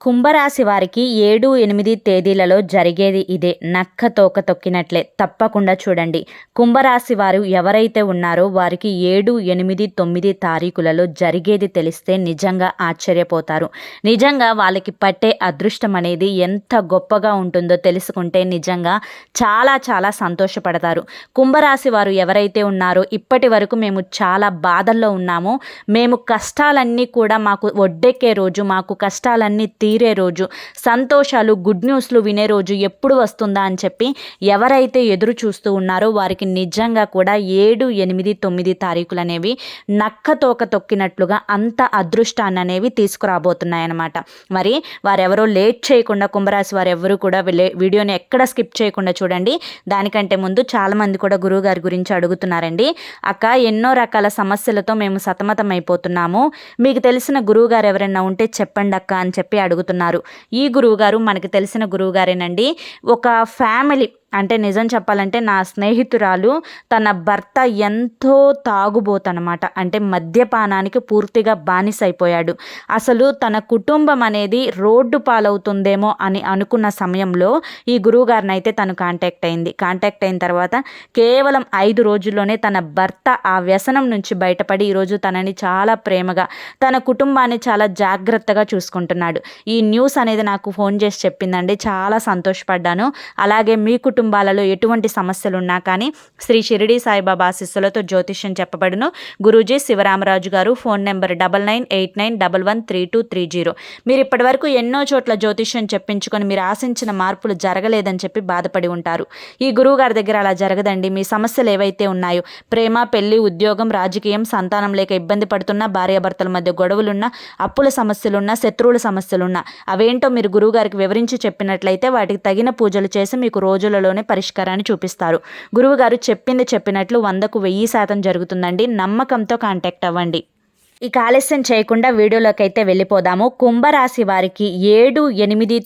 కుంభరాశి వారికి ఏడు ఎనిమిది తేదీలలో జరిగేది ఇదే. నక్క తోక తొక్కినట్లే. తప్పకుండా చూడండి. కుంభరాశి వారు ఎవరైతే ఉన్నారో వారికి ఏడు ఎనిమిది తొమ్మిది తారీఖులలో జరిగేది తెలిస్తే నిజంగా ఆశ్చర్యపోతారు. నిజంగా వాళ్ళకి పట్టే అదృష్టం అనేది ఎంత గొప్పగా ఉంటుందో తెలుసుకుంటే నిజంగా చాలా చాలా సంతోషపడతారు. కుంభరాశి వారు ఎవరైతే ఉన్నారో ఇప్పటి వరకు మేము చాలా బాధల్లో ఉన్నామో. మేము కష్టాలన్నీ కూడా మాకు ఒడ్డెక్కే రోజు మాకు కష్టాలన్నీ తీరే రోజు. సంతోషాలు గుడ్ న్యూస్లు వినే రోజు ఎప్పుడు వస్తుందా అని చెప్పి ఎవరైతే ఎదురు చూస్తూ ఉన్నారో వారికి నిజంగా కూడా ఏడు ఎనిమిది తొమ్మిది తారీఖులు అనేవి నక్క తోక తొక్కినట్లుగా అంత అదృష్టాన్ని అనేవి తీసుకురాబోతున్నాయన్నమాట. మరి వారెవరో లేట్ చేయకుండా కుంభరాశి వారు ఎవరు కూడా వీడియోని ఎక్కడ స్కిప్ చేయకుండా చూడండి. దానికంటే ముందు చాలామంది కూడా గురువు గారి గురించి అడుగుతున్నారండి. అక్క ఎన్నో రకాల సమస్యలతో మేము సతమతం అయిపోతున్నాము మీకు తెలిసిన గురువు గారు ఎవరైనా ఉంటే చెప్పండి అక్క అని చెప్పి అడుగు అడుగుతున్నారు. ఈ గురువుగారు మనకి తెలిసిన గురువుగారేనండి. ఒక ఫ్యామిలీ అంటే నిజం చెప్పాలంటే నా స్నేహితురాలు తన భర్త ఎంతో తాగుబోతనమాట. అంటే మద్యపానానికి పూర్తిగా బానిసైపోయాడు. అసలు తన కుటుంబం అనేది రోడ్డు పాలవుతుందేమో అని అనుకున్న సమయంలో ఈ గురువుగారిని అయితే తను కాంటాక్ట్ అయింది. కాంటాక్ట్ అయిన తర్వాత కేవలం ఐదు రోజుల్లోనే తన భర్త ఆ వ్యసనం నుంచి బయటపడి ఈరోజు తనని చాలా ప్రేమగా తన కుటుంబాన్ని చాలా జాగ్రత్తగా చూసుకుంటున్నాడు. ఈ న్యూస్ అనేది నాకు ఫోన్ చేసి చెప్పిందండి. చాలా సంతోషపడ్డాను. అలాగే మీ కుటుంబం కుటుంబాలలో ఎటువంటి సమస్యలు ఉన్నా కానీ శ్రీ షిరిడి సాయిబాబా ఆశీస్సులతో జ్యోతిష్యం చెప్పబడును. గురూజీ శివరామరాజు గారు phone number double nine eight nine double one three two three zero. మీరు ఇప్పటివరకు ఎన్నో చోట్ల జ్యోతిష్యం చెప్పించుకొని మీరు ఆశించిన మార్పులు జరగలేదని చెప్పి బాధపడి ఉంటారు. ఈ గురువు గారి దగ్గర అలా జరగదండి. మీ సమస్యలు ఏవైతే ఉన్నాయో ప్రేమ పెళ్ళి ఉద్యోగం రాజకీయం సంతానం లేక ఇబ్బంది పడుతున్న భార్యాభర్తల మధ్య గొడవలున్నా అప్పుల సమస్యలున్నా శత్రువుల సమస్యలున్నా అవేంటో మీరు గురువుగారికి వివరించి చెప్పినట్లయితే వాటికి తగిన పూజలు చేసి మీకు రోజులలో రోజుల్లోనే పరిష్కారాన్ని చూపిస్తారు. గురువుగారు చెప్పింది చెప్పినట్లు వందకు వెయ్యి శాతం జరుగుతుందండి. నమ్మకంతో కాంటాక్ట్ అవ్వండి. ఇక ఆలస్యం చేయకుండా వీడియోలోకి అయితే వెళ్ళిపోదాము. కుంభరాశి వారికి ఏడు ఎనిమిది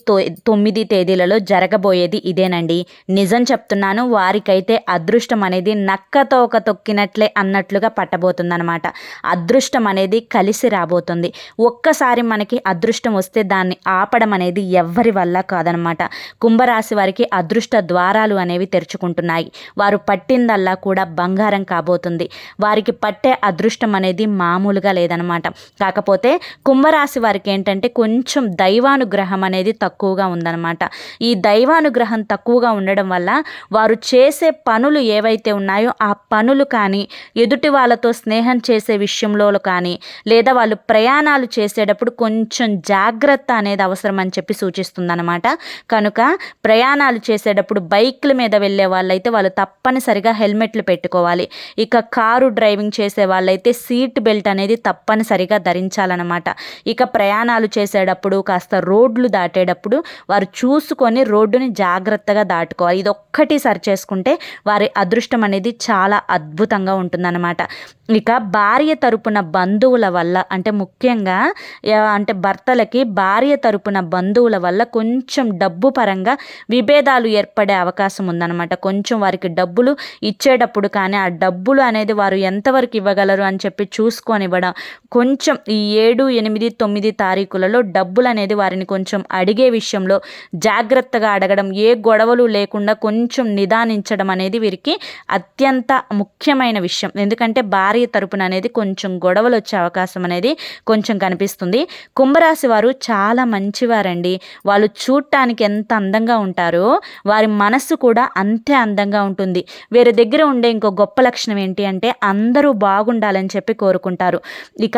తొమ్మిది తేదీలలో జరగబోయేది ఇదేనండి. నిజం చెప్తున్నాను వారికైతే అదృష్టం అనేది నక్కతో ఒక తొక్కినట్లే అన్నట్లుగా పట్టబోతుందనమాట అదృష్టం అనేది కలిసి రాబోతుంది. ఒక్కసారి మనకి అదృష్టం వస్తే దాన్ని ఆపడం అనేది ఎవ్వరి వల్ల కాదనమాట కుంభరాశి వారికి అదృష్ట ద్వారాలు అనేవి తెరుచుకుంటున్నాయి. వారు పట్టిందల్లా కూడా బంగారం కాబోతుంది. వారికి పట్టే అదృష్టం అనేది మామూలుగా లేదు లేదనమాట. కాకపోతే కుంభరాశి వారికి ఏంటంటే కొంచెం దైవానుగ్రహం అనేది తక్కువగా ఉందన్నమాట ఈ దైవానుగ్రహం తక్కువగా ఉండడం వల్ల వారు చేసే పనులు ఏవైతే ఉన్నాయో ఆ పనులు కానీ ఎదుటి వాళ్ళతో స్నేహం చేసే విషయంలో కానీ లేదా వాళ్ళు ప్రయాణాలు చేసేటప్పుడు కొంచెం జాగ్రత్త అనేది అవసరం అని చెప్పి సూచిస్తుందన్నమాట కనుక ప్రయాణాలు చేసేటప్పుడు బైక్ల మీద వెళ్ళే వాళ్ళైతే వాళ్ళు తప్పనిసరిగా హెల్మెట్లు పెట్టుకోవాలి. ఇక కారు డ్రైవింగ్ చేసే వాళ్ళైతే సీట్ బెల్ట్ అనేది తప్ప తప్పనిసరిగా ధరించాలన్నమాట. ఇక ప్రయాణాలు చేసేటప్పుడు కాస్త రోడ్లు దాటేటప్పుడు వారు చూసుకొని రోడ్డుని జాగ్రత్తగా దాటుకోవాలి. ఇది ఒక్కటి సరి చేసుకుంటే వారి అదృష్టం అనేది చాలా అద్భుతంగా ఉంటుందన్నమాట. ఇక భార్య తరపున బంధువుల వల్ల అంటే ముఖ్యంగా అంటే భర్తలకి భార్య తరపున బంధువుల వల్ల కొంచెం డబ్బు పరంగా విభేదాలు ఏర్పడే అవకాశం ఉందన్నమాట. కొంచెం వారికి డబ్బులు ఇచ్చేటప్పుడు కానీ ఆ డబ్బులు అనేది వారు ఎంతవరకు ఇవ్వగలరు అని చెప్పి చూసుకొని ఇవ్వడం కొంచెం ఈ ఏడు ఎనిమిది తొమ్మిది తారీఖులలో డబ్బులు అనేది వారిని కొంచెం అడిగే విషయంలో జాగ్రత్తగా అడగడం ఏ గొడవలు లేకుండా కొంచెం నిదానించడం అనేది వీరికి అత్యంత ముఖ్యమైన విషయం. ఎందుకంటే భార్య తరపున అనేది కొంచెం గొడవలు వచ్చే అవకాశం అనేది కొంచెం కనిపిస్తుంది. కుంభరాశి వారు చాలా మంచివారండి. వాళ్ళు చూడటానికి ఎంత అందంగా ఉంటారో వారి మనస్సు కూడా అంతే అందంగా ఉంటుంది. వేరే దగ్గర ఉండే ఇంకో గొప్ప లక్షణం ఏంటి అంటే అందరూ బాగుండాలని చెప్పి కోరుకుంటారు. ఇక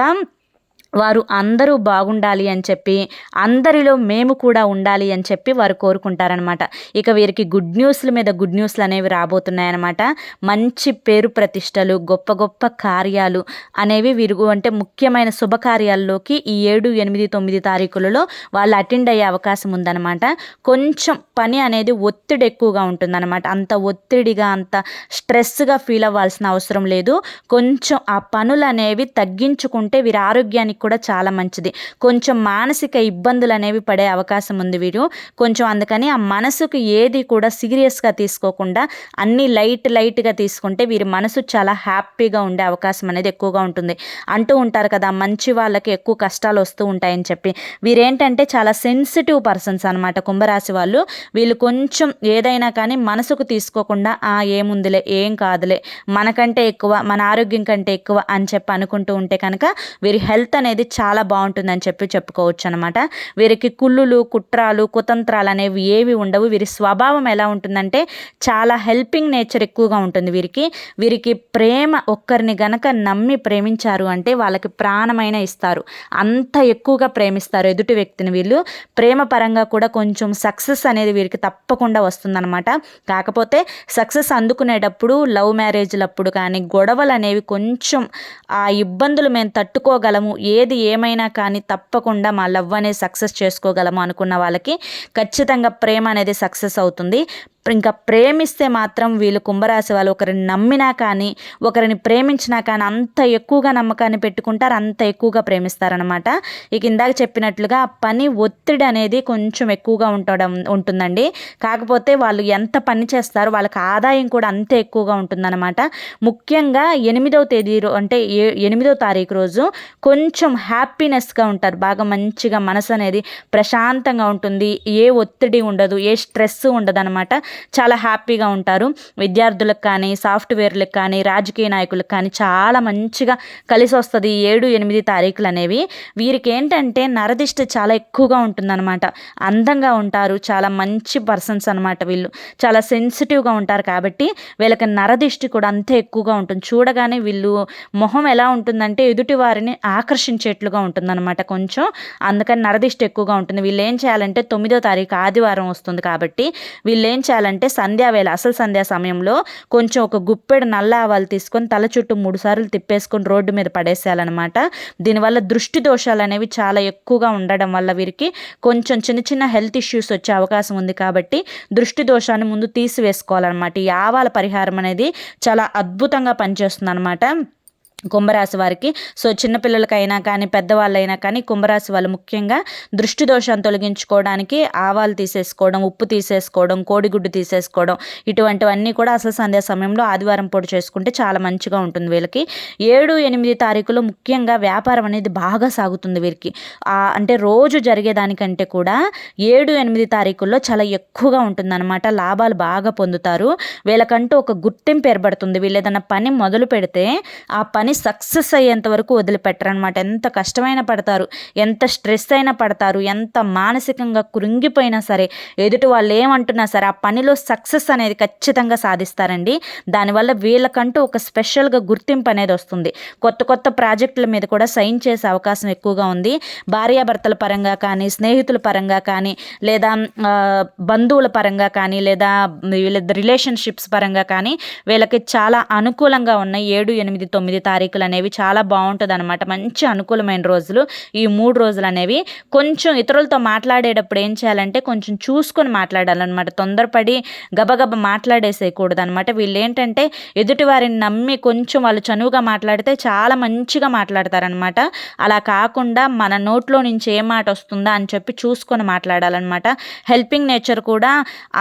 వారు అందరూ బాగుండాలి అని చెప్పి అందరిలో మేము కూడా ఉండాలి అని చెప్పి వారు కోరుకుంటారనమాట ఇక వీరికి గుడ్ న్యూస్ల మీద గుడ్ న్యూస్లు అనేవి రాబోతున్నాయన్నమాట. మంచి పేరు ప్రతిష్టలు గొప్ప గొప్ప కార్యాలు అనేవి వీరు అంటే ముఖ్యమైన శుభకార్యాల్లోకి ఈ ఏడు ఎనిమిది తొమ్మిది తారీఖులలో వాళ్ళు అటెండ్ అయ్యే అవకాశం ఉందన్నమాట. కొంచెం పని అనేది ఒత్తిడి ఎక్కువగా ఉంటుందన్నమాట. అంత ఒత్తిడిగా అంత స్ట్రెస్గా ఫీల్ అవ్వాల్సిన అవసరం లేదు. కొంచెం ఆ పనులు అనేవి తగ్గించుకుంటే వీరి ఆరోగ్యానికి ఆరోగ్యానికి కూడా చాలా మంచిది. కొంచెం మానసిక ఇబ్బందులు అనేవి పడే అవకాశం ఉంది వీరు కొంచెం అందుకని ఆ మనసుకు ఏది కూడా సీరియస్గా తీసుకోకుండా అన్ని లైట్ లైట్గా తీసుకుంటే వీరి మనసు చాలా హ్యాపీగా ఉండే అవకాశం అనేది ఎక్కువగా ఉంటుంది. అంటూ ఉంటారు కదా మంచి వాళ్ళకి ఎక్కువ కష్టాలు వస్తూ ఉంటాయని చెప్పి. వీరేంటంటే చాలా సెన్సిటివ్ పర్సన్స్ అనమాట కుంభరాశి వాళ్ళు. వీళ్ళు కొంచెం ఏదైనా కానీ మనసుకు తీసుకోకుండా ఆ ఏముందిలే ఏం కాదులే మనకంటే ఎక్కువ మన ఆరోగ్యం కంటే ఎక్కువ అని చెప్పి అనుకుంటూ ఉంటే కనుక వీరి హెల్త్ అనేది అనేది చాలా బాగుంటుందని చెప్పి చెప్పుకోవచ్చు అనమాట వీరికి కుళ్ళులు కుట్రాలు కుతంత్రాలు అనేవి ఏవి ఉండవు. వీరి స్వభావం ఎలా ఉంటుందంటే చాలా హెల్పింగ్ నేచర్ ఎక్కువగా ఉంటుంది వీరికి. వీరికి ప్రేమ ఒక్కరిని గనక నమ్మి ప్రేమించారు అంటే వాళ్ళకి ప్రాణమైన ఇస్తారు. అంత ఎక్కువగా ప్రేమిస్తారు ఎదుటి వ్యక్తిని వీళ్ళు. ప్రేమ పరంగా కూడా కొంచెం సక్సెస్ అనేది వీరికి తప్పకుండా వస్తుందన్నమాట కాకపోతే సక్సెస్ అందుకునేటప్పుడు లవ్ మ్యారేజ్లప్పుడు కానీ గొడవలు అనేవి కొంచెం ఆ ఇబ్బందులు మేము తట్టుకోగలము ఏది ఏమైనా కానీ తప్పకుండా మా లవ్ అనేది సక్సెస్ చేసుకోగలము అనుకున్న వాళ్ళకి ఖచ్చితంగా ప్రేమ అనేది సక్సెస్ అవుతుంది. ఇంకా ప్రేమిస్తే మాత్రం వీళ్ళు కుంభరాశి వాళ్ళు ఒకరిని నమ్మినా కానీ ఒకరిని ప్రేమించినా కానీ అంత ఎక్కువగా నమ్మకాన్ని పెట్టుకుంటారు అంత ఎక్కువగా ప్రేమిస్తారనమాట ఇక ఇందాక చెప్పినట్లుగా పని ఒత్తిడి అనేది కొంచెం ఎక్కువగా ఉండడం ఉంటుందండి. కాకపోతే వాళ్ళు ఎంత పని చేస్తారో వాళ్ళకి ఆదాయం కూడా అంతే ఎక్కువగా ఉంటుందన్నమాట. ముఖ్యంగా ఎనిమిదవ తేదీ అంటే ఎనిమిదవ తారీఖు రోజు కొంచెం హ్యాపీనెస్గా ఉంటారు. బాగా మంచిగా మనసు అనేది ప్రశాంతంగా ఉంటుంది. ఏ ఒత్తిడి ఉండదు ఏ స్ట్రెస్ ఉండదు అనమాట చాలా హ్యాపీగా ఉంటారు. విద్యార్థులకు కానీ సాఫ్ట్వేర్లకు కానీ రాజకీయ నాయకులకు కానీ చాలా మంచిగా కలిసి వస్తుంది ఏడు ఎనిమిది తారీఖులు అనేవి. వీరికి ఏంటంటే నరదిష్ట చాలా ఎక్కువగా ఉంటుందన్నమాట. అందంగా ఉంటారు. చాలా మంచి పర్సన్స్ అనమాట వీళ్ళు. చాలా సెన్సిటివ్గా ఉంటారు కాబట్టి వీళ్ళకి నరదిష్టి కూడా అంతే ఎక్కువగా ఉంటుంది. చూడగానే వీళ్ళు మొహం ఎలా ఉంటుందంటే ఎదుటి వారిని ఆకర్షించేట్లుగా ఉంటుందన్నమాట కొంచెం. అందుకని నరదిష్టి ఎక్కువగా ఉంటుంది. వీళ్ళు ఏం చేయాలంటే తొమ్మిదో తారీఖు ఆదివారం వస్తుంది కాబట్టి వీళ్ళు ఏం చేయాలి చేయాలంటే సంధ్యావేళ అసలు సంధ్యా సమయంలో కొంచెం ఒక గుప్పెడు నల్ల ఆవాలు తీసుకొని తల చుట్టూ మూడు సార్లు తిప్పేసుకొని రోడ్డు మీద పడేసేయాలన్నమాట. దీనివల్ల దృష్టి దోషాలు అనేవి చాలా ఎక్కువగా ఉండడం వల్ల వీరికి కొంచెం చిన్న చిన్న హెల్త్ ఇష్యూస్ వచ్చే అవకాశం ఉంది కాబట్టి దృష్టి దోషాన్ని ముందు తీసివేసుకోవాలన్నమాట. ఈ ఆవాల పరిహారం అనేది చాలా అద్భుతంగా పనిచేస్తుంది అనమాట కుంభరాశి వారికి. సో చిన్నపిల్లలకైనా కానీ పెద్దవాళ్ళైనా కానీ కుంభరాశి వాళ్ళు ముఖ్యంగా దృష్టి దోషాన్ని తొలగించుకోవడానికి ఆవాలు తీసేసుకోవడం ఉప్పు తీసేసుకోవడం కోడిగుడ్డు తీసేసుకోవడం ఇటువంటివన్నీ కూడా అసలు సంధ్యా సమయంలో ఆదివారం పూట చేసుకుంటే చాలా మంచిగా ఉంటుంది వీళ్ళకి. ఏడు ఎనిమిది తారీఖులో ముఖ్యంగా వ్యాపారం అనేది బాగా సాగుతుంది వీరికి. అంటే రోజు జరిగేదానికంటే కూడా ఏడు ఎనిమిది తారీఖుల్లో చాలా ఎక్కువగా ఉంటుందన్నమాట. లాభాలు బాగా పొందుతారు. వీళ్ళకంటూ ఒక గుర్తింపు ఏర్పడుతుంది. వీళ్ళు ఏదైనా పని మొదలు పెడితే ఆ పని కానీ సక్సెస్ అయ్యేంత వరకు వదిలిపెట్టరనమాట ఎంత కష్టమైన పడతారు ఎంత స్ట్రెస్ అయినా పడతారు ఎంత మానసికంగా కృంగిపోయినా సరే ఎదుటి వాళ్ళు ఏమంటున్నా సరే ఆ పనిలో సక్సెస్ అనేది ఖచ్చితంగా సాధిస్తారండి. దానివల్ల వీళ్ళకంటూ ఒక స్పెషల్గా గుర్తింపు అనేది వస్తుంది. కొత్త కొత్త ప్రాజెక్టుల మీద కూడా సైన్ చేసే అవకాశం ఎక్కువగా ఉంది. భార్యాభర్తల పరంగా కానీ స్నేహితుల పరంగా కానీ లేదా బంధువుల పరంగా కానీ లేదా వీళ్ళ రిలేషన్షిప్స్ పరంగా కానీ వీళ్ళకి చాలా అనుకూలంగా ఉన్నాయి. ఏడు ఎనిమిది తొమ్మిది తారీఖు తారీఖులు అనేవి చాలా బాగుంటుంది అనమాట మంచి అనుకూలమైన రోజులు. ఈ మూడు రోజులు అనేవి కొంచెం ఇతరులతో మాట్లాడేటప్పుడు ఏం చేయాలంటే కొంచెం చూసుకొని మాట్లాడాలన్నమాట. తొందరపడి గబగబ మాట్లాడేసేయకూడదు అనమాట వీళ్ళు ఏంటంటే ఎదుటి వారిని నమ్మి కొంచెం వాళ్ళు చనువుగా మాట్లాడితే చాలా మంచిగా మాట్లాడతారనమాట అలా కాకుండా మన నోట్లో నుంచి ఏ మాట వస్తుందా అని చెప్పి చూసుకొని మాట్లాడాలన్నమాట. హెల్పింగ్ నేచర్ కూడా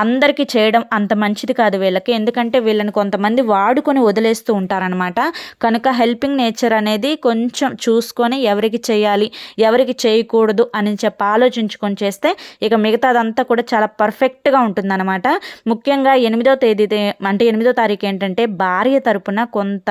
అందరికీ చేయడం అంత మంచిది కాదు వీళ్ళకి. ఎందుకంటే వీళ్ళని కొంతమంది వాడుకొని వదిలేస్తూ ఉంటారనమాట కనుక హెల్పింగ్ నేచర్ అనేది కొంచెం చూసుకొని ఎవరికి చేయాలి ఎవరికి చేయకూడదు అని చెప్పి ఆలోచించుకొని చేస్తే ఇక మిగతాదంతా కూడా చాలా పర్ఫెక్ట్గా ఉంటుందన్నమాట. ముఖ్యంగా ఎనిమిదో తేదీ అంటే ఎనిమిదో తారీఖు ఏంటంటే భార్య తరపున కొంత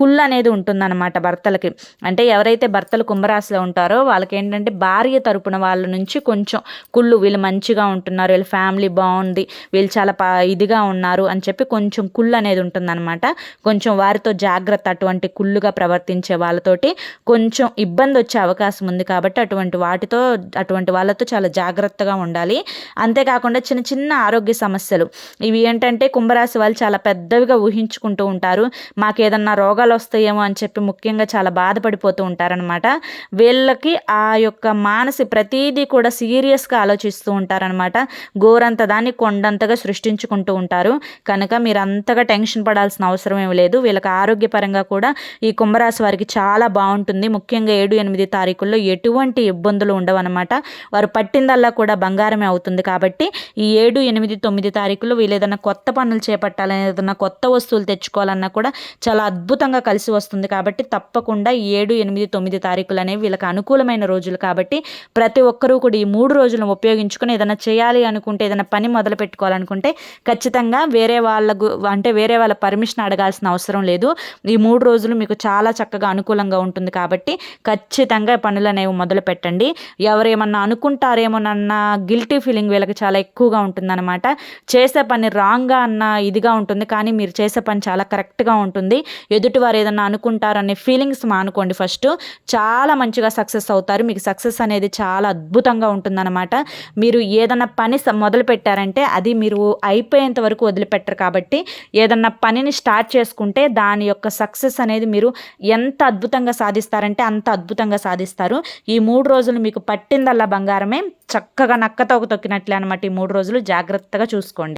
కుళ్ళు అనేది ఉంటుందన్నమాట భర్తలకి. అంటే ఎవరైతే భర్తలు కుంభరాశిలో ఉంటారో వాళ్ళకి ఏంటంటే భార్య తరపున వాళ్ళ నుంచి కొంచెం కుళ్ళు వీళ్ళు మంచిగా ఉంటున్నారు వీళ్ళ ఫ్యామిలీ బాగుంది వీళ్ళు చాలా ఇదిగా ఉన్నారు అని చెప్పి కొంచెం కుళ్ళు అనేది ఉంటుందన్నమాట. కొంచెం వారితో జాగ్రత్త అటువంటి కుళ్ళుగా ప్రవర్తించే వాళ్ళతోటి కొంచెం ఇబ్బంది వచ్చే అవకాశం ఉంది కాబట్టి అటువంటి వాటితో అటువంటి వాళ్ళతో చాలా జాగ్రత్తగా ఉండాలి. అంతేకాకుండా చిన్న చిన్న ఆరోగ్య సమస్యలు. ఇవి ఏంటంటే కుంభరాశి వాళ్ళు చాలా పెద్దవిగా ఊహించుకుంటూ ఉంటారు. మాకు ఏదన్నా రోగాలు వస్తాయేమో అని చెప్పి ముఖ్యంగా చాలా బాధపడిపోతూ ఉంటారనమాట వీళ్ళకి ఆ యొక్క మానసి ప్రతీదీ కూడా సీరియస్గా ఆలోచిస్తూ ఉంటారనమాట గోరంత దాన్ని కొండంతగా సృష్టించుకుంటూ ఉంటారు. కనుక మీరు అంతగా టెన్షన్ పడాల్సిన అవసరం ఏమి లేదు. వీళ్ళకి ఆరోగ్యపరంగా కూడా ఈ కుంభరాశి వారికి చాలా బాగుంటుంది. ముఖ్యంగా ఏడు ఎనిమిది తారీఖుల్లో ఎటువంటి ఇబ్బందులు ఉండవన్నమాట. వారు పట్టిందల్లా కూడా బంగారమే అవుతుంది కాబట్టి ఈ ఏడు ఎనిమిది తొమ్మిది తారీఖుల్లో వీళ్ళు ఏదైనా కొత్త పనులు చేపట్టాలని ఏదైనా కొత్త వస్తువులు తెచ్చుకోవాలన్నా కూడా చాలా అద్భుతంగా కలిసి వస్తుంది కాబట్టి తప్పకుండా ఏడు ఎనిమిది తొమ్మిది తారీఖులు అనేవి వీళ్ళకి అనుకూలమైన రోజులు కాబట్టి ప్రతి ఒక్కరూ కూడా ఈ మూడు రోజులను ఉపయోగించుకొని ఏదైనా చేయాలి అనుకుంటే ఏదైనా పని మొదలు పెట్టుకోవాలనుకుంటే ఖచ్చితంగా వేరే వాళ్ళకు అంటే వేరే వాళ్ళ పర్మిషన్ అడగాల్సిన అవసరం లేదు. ఈ మూడు రోజులు మీకు చాలా చక్కగా అనుకూలంగా ఉంటుంది కాబట్టి ఖచ్చితంగా పనులు అనేవి మొదలు పెట్టండి ఎవరేమన్నా అనుకుంటారేమోనన్న గిల్టీ ఫీలింగ్ వీళ్ళకి చాలా ఎక్కువగా ఉంటుందన్నమాట. చేసే పని రాంగ్గా అన్న ఇదిగా ఉంటుంది కానీ మీరు చేసే పని చాలా కరెక్ట్గా ఉంటుంది. ఎదుటివారు ఏదన్నా అనుకుంటారనే ఫీలింగ్స్ మానుకోండి ఫస్ట్ చాలా మంచిగా సక్సెస్ అవుతారు. మీకు సక్సెస్ అనేది చాలా అద్భుతంగా ఉంటుందన్నమాట. మీరు ఏదన్నా పని మొదలు పెట్టారంటే అది మీరు అయిపోయేంత వరకు వదిలిపెట్టరు కాబట్టి ఏదన్నా పనిని స్టార్ట్ చేసుకుంటే దాని యొక్క సక్సెస్ అనేది మీరు ఎంత అద్భుతంగా సాధిస్తారంటే అంత అద్భుతంగా సాధిస్తారు. ఈ మూడు రోజులు మీకు పట్టిందల్లా బంగారమే. చక్కగా నక్క తొక్కినట్లే అనమాట ఈ మూడు రోజులు. జాగ్రత్తగా చూసుకోండి.